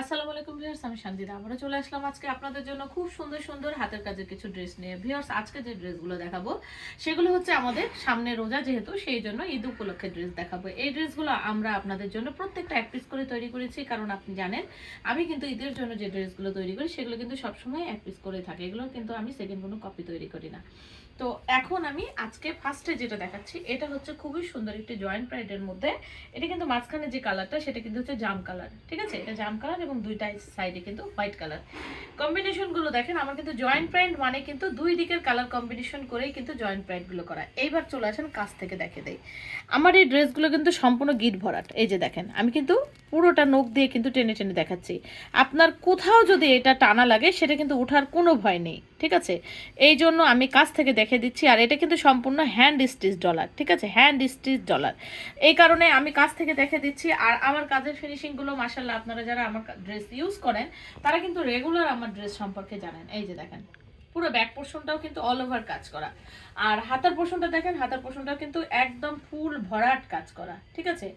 আসসালামু আলাইকুম ভিউয়ার্স, আমি শান্তিদা। আমরা চলে আসলাম আজকে আপনাদের জন্য খুব সুন্দর সুন্দর হাতের কাজের কিছু ড্রেস নিয়ে। ভিউয়ার্স, আজকে যে ড্রেসগুলো দেখাবো, সেগুলো হচ্ছে আমাদের সামনে রোজা যেহেতু, সেই জন্য ঈদ উপলক্ষে ড্রেস দেখাবো। এই ড্রেসগুলো আমরা আপনাদের জন্য প্রত্যেকটা এক পিস করে তৈরি করেছি, কারণ আপনি জানেন, আমি কিন্তু ঈদের জন্য যে ড্রেসগুলো তৈরি করি, সেগুলো কিন্তু সবসময় এক পিস করে থাকে। এগুলো কিন্তু আমি সেকেন্ড কোনো কপি তৈরি করি না। তো এখন আমি আজকে ফার্স্টে যেটা দেখাচ্ছি, এটা হচ্ছে খুবই সুন্দর একটি জয়েন্ট প্রাইডের মধ্যে। এটা কিন্তু মাঝখানে যে কালারটা সেটা কিন্তু হচ্ছে জাম কালার ঠিক আছে? এটা জাম কালার এবং দুইটা সাইডে কিন্তু হোয়াইট কালার কম্বিনেশনগুলো দেখেন, আমার কিন্তু জয়েন্ট প্যান্ট মানে কিন্তু দুই দিকের কালার কম্বিনেশন করেই কিন্তু জয়েন্ট প্যান্টগুলো করা। এইবার চলে আসেন কাছ থেকে দেখে দেয় আমার এই ড্রেসগুলো কিন্তু সম্পূর্ণ গিট ভরাট। এই যে দেখেন, আমি কিন্তু পুরোটা নখ দিয়ে কিন্তু টেনে টেনে দেখাচ্ছি। আপনার কোথাও যদি এটা টানা লাগে, সেটা কিন্তু ওঠার কোনো ভয় নেই। ঠিক আছে? এই জন্য আমি কাছ থেকে দেখে দিচ্ছি, আর এটা কিন্তু সম্পূর্ণ হ্যান্ড স্টিচ ডলার ঠিক আছে? হ্যান্ড স্টিচ ডলার এই কারণে আমি কাছ থেকে দেখে দিচ্ছি, আর আমার কাজের ফিনিশিংগুলো মাসাল্লাহ আপনারা যারা আমার ড্রেস ইউজ করেন, তারা কিন্তু রেগুলার আমার ড্রেস সম্পর্কে জানেন। এই যে দেখেন। পুরো ব্যাক পোর্শনটাও কিন্তু অল ওভার কাজ করা। আর হাতার পোর্শনটা দেখেন, হাতার পোর্শনটাও কিন্তু একদম ফুল ভরাট কাজ করা, ঠিক আছে?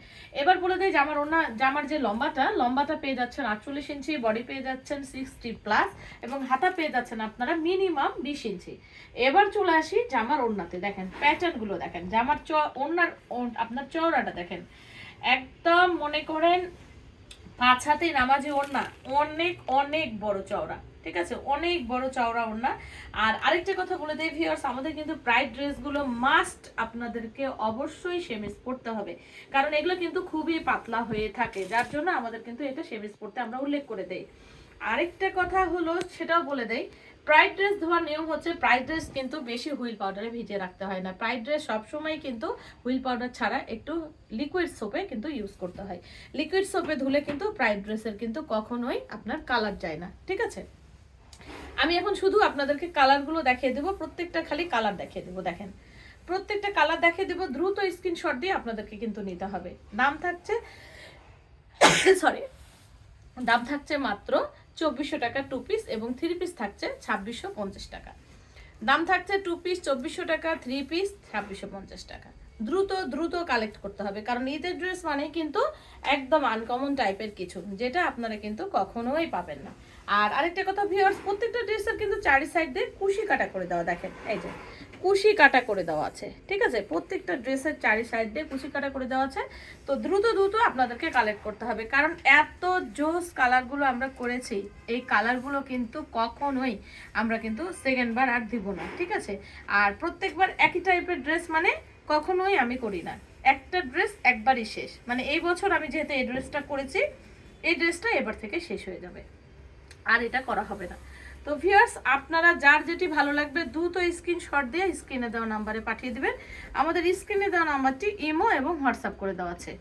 এবার বলে দেয় জামার ওনা জামার যে লম্বাটা লম্বাটা পেয়ে যাচ্ছেন আটচল্লিশ ইঞ্চি বডি পেয়ে যাচ্ছেন সিক্সটি প্লাস এবং হাতা পেয়ে যাচ্ছেন আপনারা মিনিমাম বিশ ইঞ্চি। এবার চলে আসি জামার ওড়নাতে, দেখেন প্যাটার্নগুলো দেখেন জামার চ, ওড়নার আপনার চওড়াটা দেখেন। একদম মনে করেন পাঁচ হাতে নামাজি ওড়না, অনেক অনেক বড় চওড়া। ঠিক আছে? অনেক বড় চওড়া ওড়না। আর আরেকটা কথা বলে দেই ভিউয়ার্স আমাদের কিন্তু প্রাইড ড্রেসগুলো মাস্ট আপনাদেরকে অবশ্যই সেমিস পড়তে হবে। কারণ এগুলো কিন্তু খুবই পাতলা হয়ে থাকে, যার জন্য আমাদের কিন্তু এটা সেমিস পড়তে আমরা উল্লেখ করে দেই। আরেকটা কথা হলো, সেটাও বলে দেই প্রাইড ড্রেস ধোয়ার নিয়ম হচ্ছে প্রাইড ড্রেস কিন্তু বেশি হুইল পাউডারে ভিজিয়ে রাখতে হয় না। প্রাইড ড্রেস সবসময় কিন্তু হুইল পাউডার ছাড়া একটু লিকুইড সোপে কিন্তু ইউজ করতে হয়। লিকুইড সোপে ধুলে কিন্তু প্রাইড ড্রেসের কিন্তু কখনোই আপনার কালার যায় না, ঠিক আছে? আমি এখন শুধু আপনাদেরকে কালারগুলো দেখিয়ে দেবো, প্রত্যেকটা খালি কালার দেখিয়ে দেবো, দেখেন। প্রত্যেকটা কালার দেখিয়ে দেবো, দ্রুত স্ক্রিনশট দিয়ে আপনাদেরকে কিন্তু নিতে হবে। দাম থাকছে সরি দাম থাকছে মাত্র চব্বিশশো টাকা টু পিস এবং থ্রি পিস থাকছে ছাব্বিশশো পঞ্চাশ টাকা। দাম থাকছে টু পিস চব্বিশশো টাকা থ্রি পিস ছাব্বিশশো পঞ্চাশ টাকা। দ্রুত দ্রুত কালেক্ট করতে হবে। কারণ ঈদের ড্রেস মানে কিন্তু একদম আনকমন টাইপের কিছু, যেটা আপনারা কিন্তু কখনোই পাবেন না। আর আরেকটা কথা ভিউয়ার্স প্রত্যেকটা ড্রেসের কিন্তু চারি সাইড দিয়ে কুশি কাটা করে দেওয়া, দেখেন, এই যে, কুশি কাটা করে দেওয়া আছে, ঠিক আছে? প্রত্যেকটা ড্রেসের চারি সাইড দিয়ে কুশি কাটা করে দেওয়া আছে। তো দ্রুত দ্রুত আপনাদেরকে কালেক্ট করতে হবে। কারণ এত জোস কালারগুলো আমরা করেছি, এই কালারগুলো কিন্তু কখনোই আমরা কিন্তু সেকেন্ডবার আর দিব না, ঠিক আছে? আর প্রত্যেকবার একই টাইপের ড্রেস মানে কখনোই আমি করি না। একটা ড্রেস একবারই শেষ। মানে এই বছর আমি যেহেতু এই ড্রেসটা করেছি, এই ড্রেসটা এবার থেকে শেষ হয়ে যাবে। আর এটা করা হবে না। তো ভিউয়ার্স আপনারা যার যেটি ভালো লাগবে, দ্রুত স্ক্রিনশট দিয়ে স্ক্রিনে দেওয়া নাম্বারে পাঠিয়ে দিবেন। আমাদের স্ক্রিনে দেওয়া নাম্বারটি ইমো এবং হোয়াটসঅ্যাপ করে দেওয়া আছে।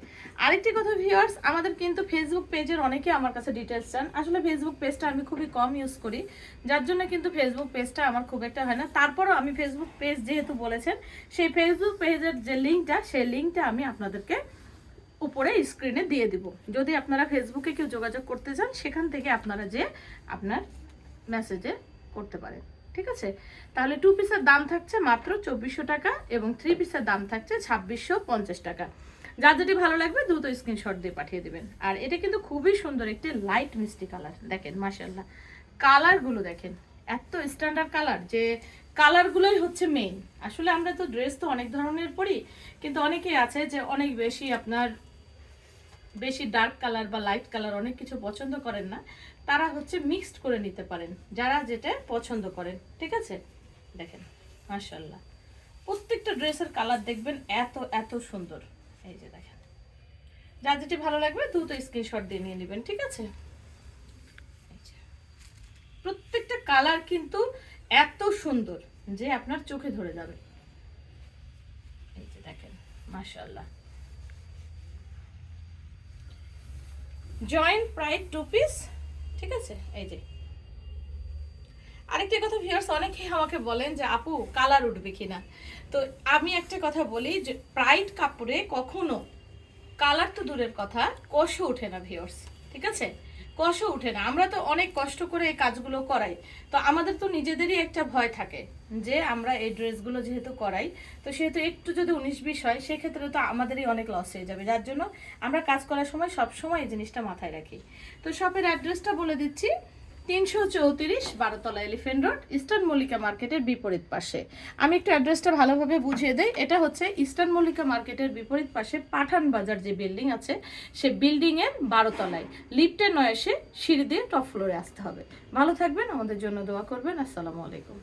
আরেকটি কথা ভিউয়ার্স আমাদের কিন্তু ফেসবুক পেজের অনেকে আমার কাছে ডিটেলস চান। আসলে ফেসবুক পেজটা আমি খুবই কম ইউজ করি। যার জন্য কিন্তু ফেসবুক পেজটা আমার খুব একটা হয় না। তারপরও আমি ফেসবুক পেজ যেহেতু বলেছেন, সেই ফেসবুক পেজের যে লিঙ্কটা সেই লিঙ্কটা আমি আপনাদেরকে উপরে স্ক্রিনে দিয়ে দিব। যদি আপনারা ফেসবুকে কেউ যোগাযোগ করতে চান, সেখান থেকে আপনারা যে আপনার মেসেজে করতে পারেন, ঠিক আছে? তাহলে টু পিসের দাম থাকছে মাত্র চব্বিশশো টাকা এবং থ্রি পিসের দাম থাকছে ছাব্বিশশো পঞ্চাশ টাকা। যার যেটি ভালো লাগবে দ্রুত স্ক্রিনশট দিয়ে পাঠিয়ে দেবেন। আর এটা কিন্তু খুবই সুন্দর একটি লাইট মিষ্টি কালার দেখেন মাসাল্লাহ কালারগুলো দেখেন, এত স্ট্যান্ডার্ড কালার যে কালারগুলোই হচ্ছে মেইন আসলে আমরা তো ড্রেস তো অনেক ধরনের পরি, কিন্তু অনেকেই আছে যে অনেক বেশি আপনার বেশি ডার্ক কালার বা লাইট কালার অনেক কিছু পছন্দ করেন না, তারা হচ্ছে মিক্সড করে নিতে পারেন, যারা যেটা পছন্দ করেন, ঠিক আছে? দেখেন মাশাল্লাহ প্রত্যেকটা ড্রেসের কালার দেখবেন এত এত সুন্দর। এই যে দেখেন যা যেটি ভালো লাগবে দ্রুত স্ক্রিনশট দিয়ে নিয়ে নেবেন, ঠিক আছে? প্রত্যেকটা কালার কিন্তু এত সুন্দর যে আপনার চোখে ধরে যাবে। এই যে দেখেন মাশাল্লাহ জয়েন্ট প্রায় টু পিস ঠিক আছে? এই যে। আরেকটা কথা ভিউয়ার্স অনেকেই আমাকে বলেন যে, আপু কালার উঠবে কিনা? তো আমি একটা কথা বলি যে প্রাইড কাপড়ে কখনো কালার তো দূরের কথা কষে ওঠে না ভিউয়ার্স ঠিক আছে? কষ্ট উঠে না। আমরা তো অনেক কষ্ট করে এই কাজগুলো করাই। তো আমাদের তো নিজেদেরই একটা ভয় থাকে যে আমরা এই ড্রেসগুলো যেহেতু করাই, তো সেহেতু একটু যদি উনিশ বিশ হয়, সেক্ষেত্রে তো আমাদেরই অনেক লস হয়ে যাবে। যার জন্য আমরা কাজ করার সময় সবসময় এই জিনিসটা মাথায় রাখি। তো শপের অ্যাড্রেসটা বলে দিচ্ছি। তিনশো চৌত্রিশ বারোতলা এলিফেন্ট রোড, ইস্টার্ন মল্লিকা মার্কেটের বিপরীত পাশে। আমি একটু অ্যাড্রেসটা ভালোভাবে বুঝিয়ে দেই। এটা হচ্ছে ইস্টার্ন মল্লিকা মার্কেটের বিপরীত পাশে পাঠান বাজার যে বিল্ডিং আছে সে বিল্ডিংয়ের বারোতলায়। লিফটে নয় এসে সিঁড়ি দিয়ে টপ ফ্লোরে আসতে হবে। ভালো থাকবেন, আমাদের জন্য দোয়া করবেন। আসসালামু আলাইকুম।